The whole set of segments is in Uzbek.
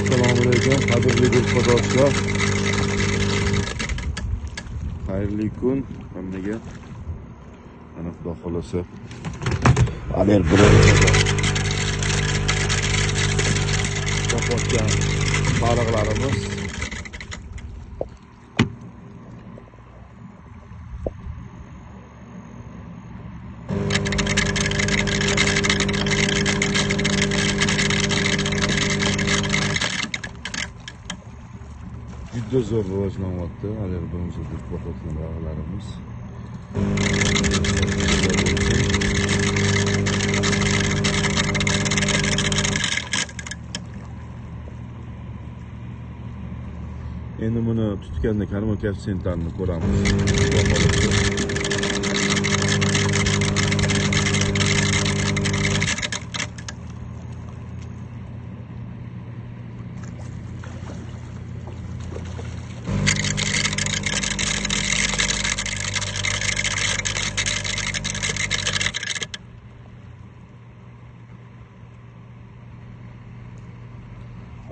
assalomu alaykum qadrli guruhdoshlar xayrli kun. Hammaga mana xudo xohlasa. Aler topayotgan baliqlarimiz. Juda zo'r rivojlanyapti aler birinchi deb boqayotgan baliqlarimiz endi buni tutganda karma koeffitsiyentlarini ko'ramiz.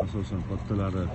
Asosan kattalari